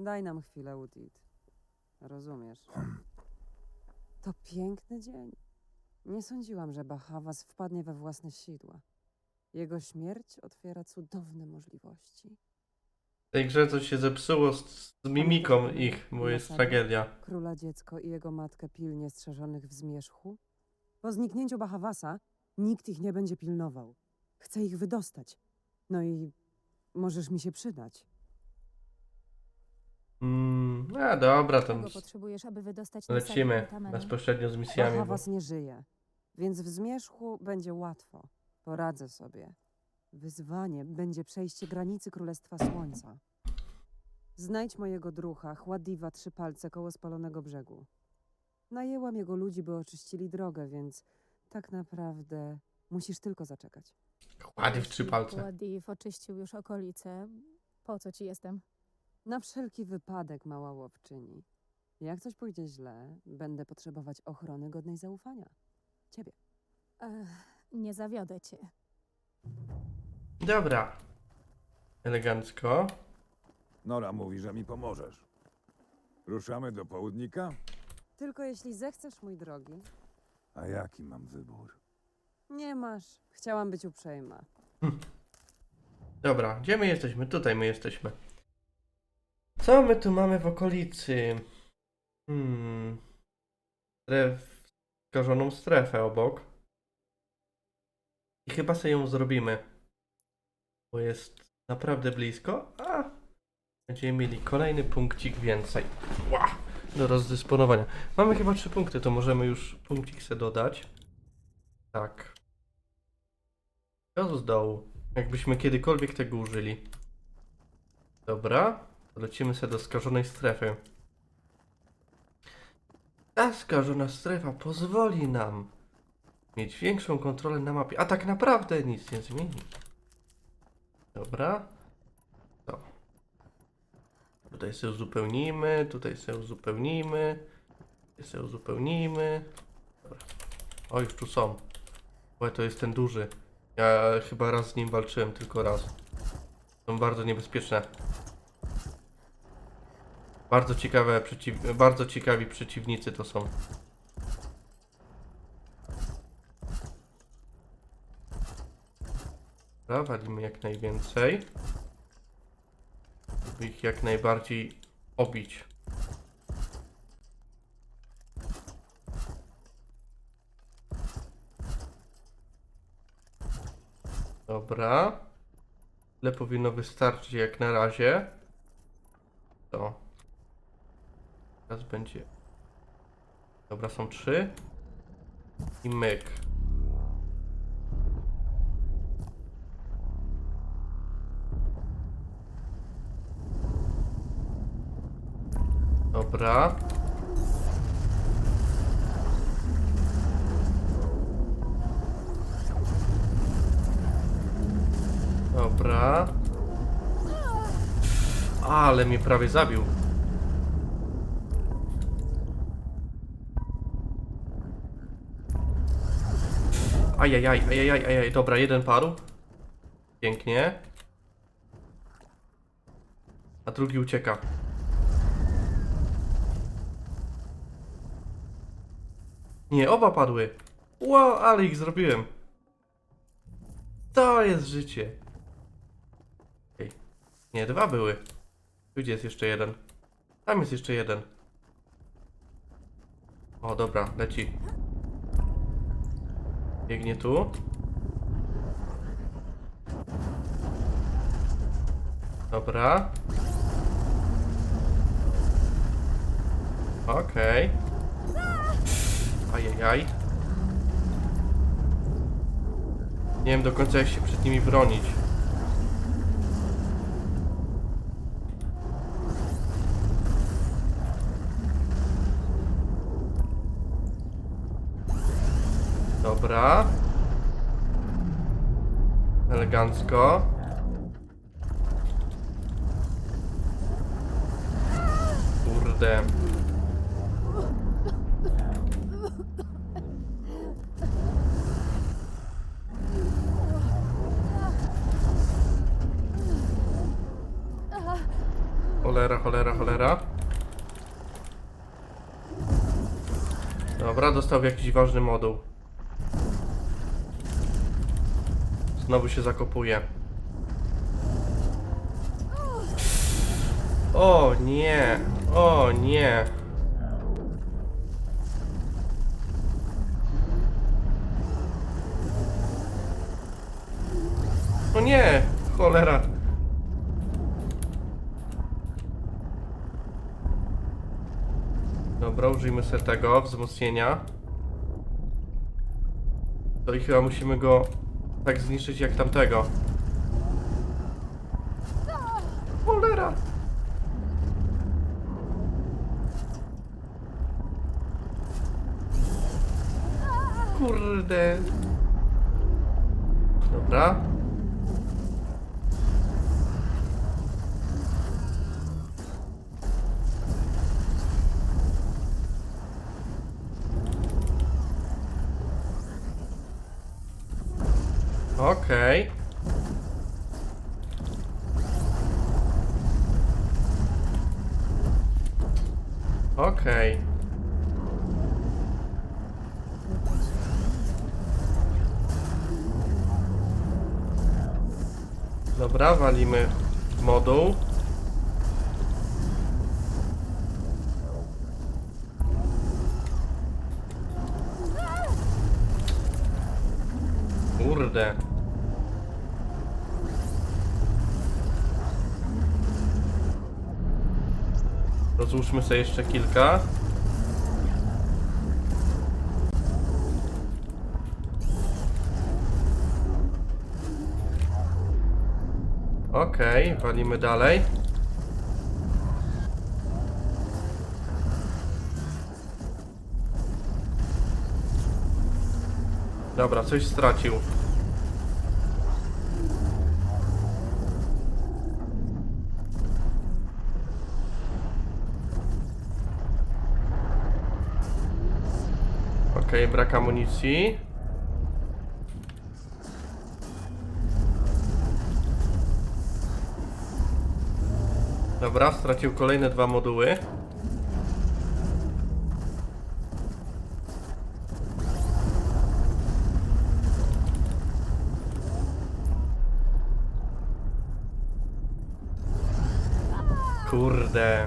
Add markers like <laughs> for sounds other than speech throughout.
Daj nam chwilę, Udit. Rozumiesz. To piękny dzień. Nie sądziłam, że Bahawas wpadnie we własne sidła. Jego śmierć otwiera cudowne możliwości. W tej grze coś się zepsuło z, z mimiką ich, bo jest tragedia. Króla dziecko i jego matkę pilnie strzeżonych w zmierzchu? Po zniknięciu Bahawasa nikt ich nie będzie pilnował. Chcę ich wydostać. No i możesz mi się przydać. A dobra, Czego z- potrzebujesz, aby wydostać na lecimy Tamany? bezpośrednio z misjami. Bo... Bahawas nie żyje, więc w zmierzchu będzie łatwo. Poradzę sobie. Wyzwanie będzie przejście granicy Królestwa Słońca. Znajdź mojego drucha, Chładiwa trzy palce koło spalonego brzegu. Najęłam jego ludzi, by oczyścili drogę, więc tak naprawdę musisz tylko zaczekać. Kładzie w trzy palce. Ładif oczyścił już okolice, po co ci jestem? Na wszelki wypadek, mała łowczyni. Jak coś pójdzie źle, będę potrzebować ochrony godnej zaufania. Ciebie. Ech, nie zawiodę cię. Dobra. Elegancko. Nora mówi, że mi pomożesz. Ruszamy do południka? Tylko jeśli zechcesz, mój drogi. A jaki mam wybór? Nie masz. Chciałam być uprzejma. Dobra, gdzie my jesteśmy? Tutaj my jesteśmy. Co my tu mamy w okolicy? Hmm. Stref... Skażoną strefę obok. I chyba sobie ją zrobimy. Bo jest naprawdę blisko. A! Będziemy mieli kolejny punkcik więcej. Ła! Do rozdysponowania. Mamy chyba trzy punkty, to możemy już punkcik sobie dodać. Tak. Co z dołu? Jakbyśmy kiedykolwiek tego użyli. Dobra. Lecimy sobie do skażonej strefy. Ta skażona strefa pozwoli nam mieć większą kontrolę na mapie, a tak naprawdę nic nie zmieni. Dobra. To. Tutaj sobie uzupełnimy, tutaj sobie uzupełnimy, tutaj sobie uzupełnimy. Dobra. O, już tu są. Bo to jest ten duży. Ja chyba raz z nim walczyłem, tylko raz. Są bardzo niebezpieczne. Bardzo ciekawe przeciw... bardzo ciekawi przeciwnicy to są. Dobra, walimy jak najwięcej. Żeby ich jak najbardziej obić. Dobra. Tyle powinno wystarczyć jak na razie. To. Teraz będzie. Dobra, są trzy. I myk. Dobra. Dobra. Ale mnie prawie zabił. Ajajaj, ajajaj, ajaj. Dobra, jeden padł. Pięknie. A drugi ucieka. Nie, oba padły. Wow, ale ich zrobiłem. To jest życie. Ej. Nie, dwa były. Tu gdzie jest jeszcze jeden? Tam jest jeszcze jeden. O, dobra, leci. Biegnie tu. Dobra. Okej. Ajajaj. Nie wiem do końca jak się przed nimi bronić. Dobra. Elegancko. Kurde. Cholera. Cholera, cholera. Dobra, dostał jakiś ważny moduł. Znowu się zakopuje. O nie, o nie. O nie, cholera. Dobra, użyjmy sobie tego wzmocnienia. To i chyba musimy go tak zniszczyć jak tamtego. Cholera! Kurde. Dobra. Okej. Okej. Dobra, walimy moduł. Kurde. Rozłóżmy sobie jeszcze kilka. Okej, walimy dalej. Dobra, coś stracił. Okej, brak amunicji. Dobra, stracił kolejne dwa moduły. Kurde.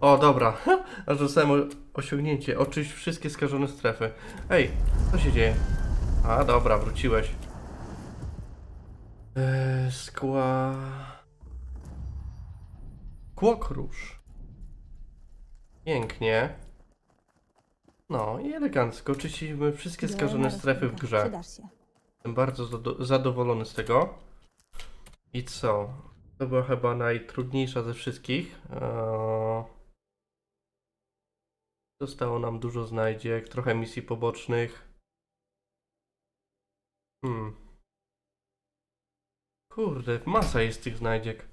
O, dobra. <laughs> Aż dostałem osiągnięcie. Oczyść wszystkie skażone strefy. Ej, co się dzieje? A, dobra, wróciłeś. Eee, skła... Kłokrusz. Pięknie. No i elegancko. Oczyściliśmy wszystkie skażone strefy w grze. Jestem bardzo zado- zadowolony z tego. I co? To była chyba najtrudniejsza ze wszystkich. Eee... Zostało nam dużo znajdziek, trochę misji pobocznych. Hmm. Kurde, masa jest tych znajdziek.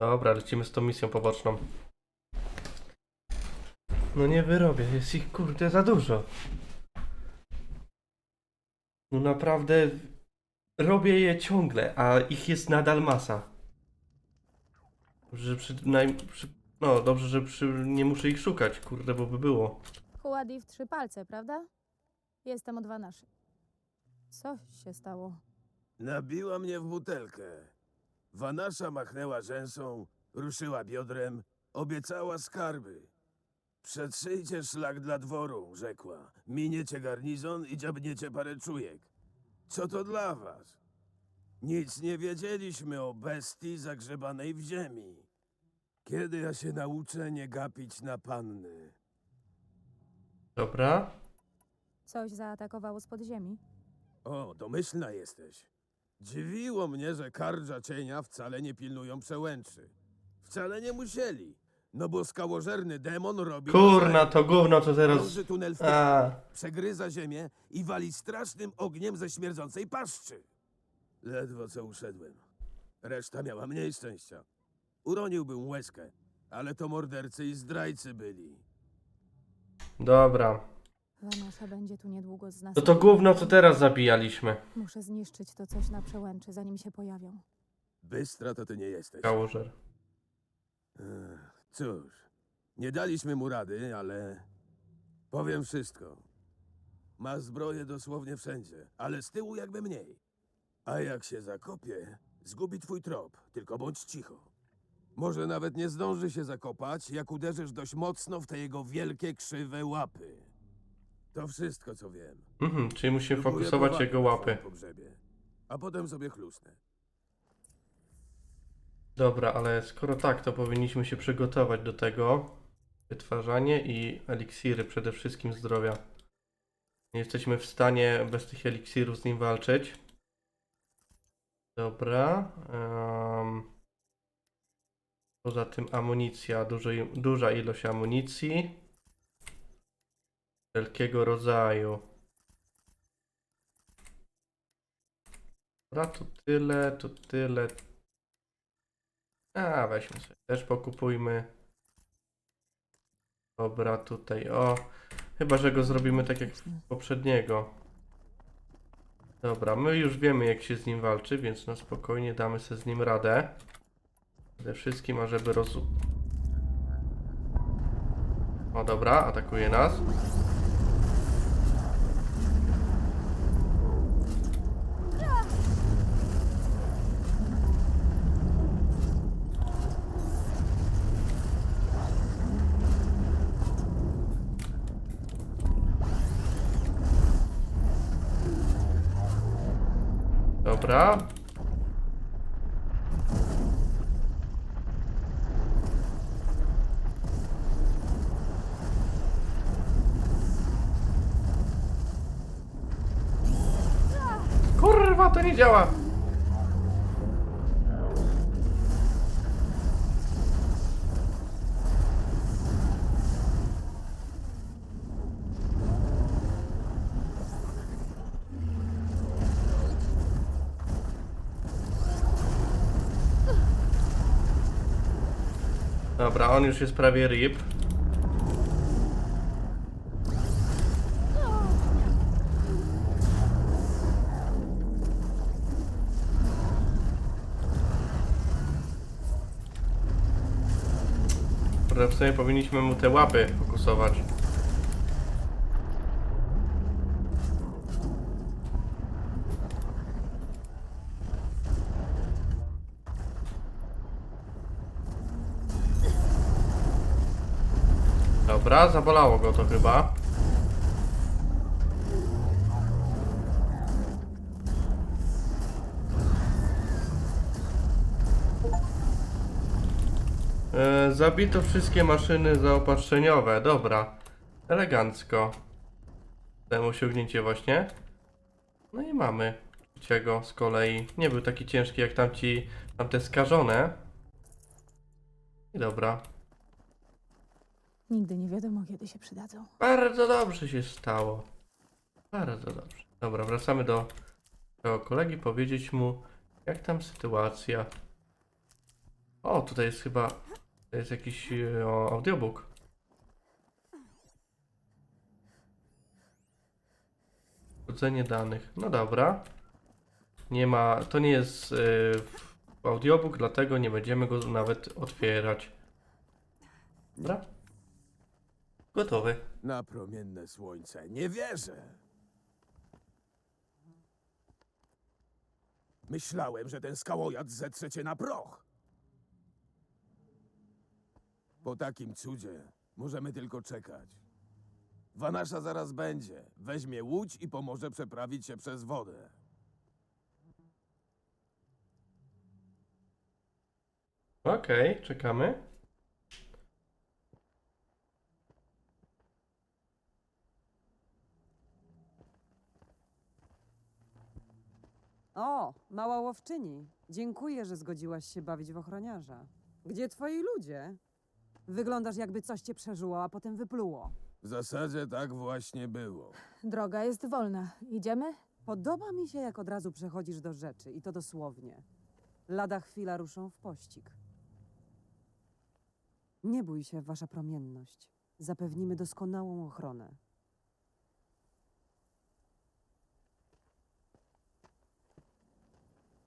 Dobra, lecimy z tą misją poboczną. No nie wyrobię, jest ich kurde za dużo. No naprawdę robię je ciągle, a ich jest nadal masa. Że przynajmniej. Przy, no, dobrze, że przy, nie muszę ich szukać, kurde, bo by było. Kładi w trzy palce, prawda? Jestem od Wanaszy. Co się stało? Nabiła mnie w butelkę. Wanasza machnęła rzęsą, ruszyła biodrem, obiecała skarby. Przetrzyjcie szlak dla dworu, rzekła. Miniecie garnizon i dziabniecie parę czujek. Co to dla was? Nic nie wiedzieliśmy o bestii zagrzebanej w ziemi. Kiedy ja się nauczę nie gapić na panny? Dobra. Coś zaatakowało z podziemi? O, domyślna jesteś. Dziwiło mnie, że kardża cienia wcale nie pilnują przełęczy. Wcale nie musieli, no bo skałożerny demon robi... Kurna, to gówno, co teraz. Krąży tunel w A, przegryza ziemię i wali strasznym ogniem ze śmierdzącej paszczy. Ledwo co uszedłem. Reszta miała mniej szczęścia. Uroniłbym łezkę, ale to mordercy i zdrajcy byli. dobra. Wanasza będzie tu niedługo z nas. To to gówno, co teraz zabijaliśmy. Muszę zniszczyć to coś na przełęczy, zanim się pojawią. Bystra to ty nie jesteś. Kałużer. Ech, Cóż, nie daliśmy mu rady, ale powiem wszystko. Ma zbroję dosłownie wszędzie, ale z tyłu jakby mniej. A jak się zakopie, zgubi twój trop, tylko bądź cicho. Może nawet nie zdąży się zakopać, jak uderzysz dość mocno w te jego wielkie, krzywe łapy. To wszystko, co wiem. Mhm, czyli musimy Próbuję fokusować powalić jego na łapy. swoim pogrzebie, a potem sobie chlusnę. Dobra, ale skoro tak, to powinniśmy się przygotować do tego. Wytwarzanie i eliksiry przede wszystkim zdrowia. Nie jesteśmy w stanie bez tych eliksirów z nim walczyć. Dobra. em, poza tym amunicja, duży, duża ilość amunicji. Wszelkiego rodzaju. Dobra, tu tyle, tu tyle, a, weźmy sobie. Też pokupujmy. Dobra, tutaj o. Chyba, że go zrobimy tak jak poprzedniego. Dobra, my już wiemy jak się z nim walczy, więc na spokojnie damy sobie z nim radę. Przede wszystkim, ażeby rozu... O dobra, atakuje nas. Dobra. To nie działa. Dobra, on już jest prawie rip. Powinniśmy mu te łapy fokusować. Dobra, zabolało go to chyba. Zabito wszystkie maszyny zaopatrzeniowe. Dobra. Elegancko. Dałem osiągnięcie właśnie. No i mamy trzeciego z kolei. Nie był taki ciężki jak tamci, tamte skażone. I dobra. Nigdy nie wiadomo, kiedy się przydadzą. Bardzo dobrze się stało. Bardzo dobrze. Dobra, wracamy do tego kolegi, powiedzieć mu, jak tam sytuacja. O, tutaj jest chyba, to jest jakiś e, o, audiobook. Wchodzenie danych. No dobra. Nie ma, to nie jest w audiobook, dlatego nie będziemy go nawet otwierać. Dobra. Gotowy. Na promienne słońce. Nie wierzę. Myślałem, że ten skałojad zetrze cię na proch. Po takim cudzie możemy tylko czekać. Wanasza zaraz będzie. Weźmie łódź i pomoże przeprawić się przez wodę. Okej, czekamy. O, mała łowczyni. Dziękuję, że zgodziłaś się bawić w ochroniarza. Gdzie twoi ludzie? Wyglądasz jakby coś cię przeżyło, a potem wypluło. W zasadzie tak właśnie było. Droga jest wolna. Idziemy? Podoba mi się, jak od razu przechodzisz do rzeczy i to dosłownie. Lada chwila ruszą w pościg. Nie bój się, wasza promienność. Zapewnimy doskonałą ochronę.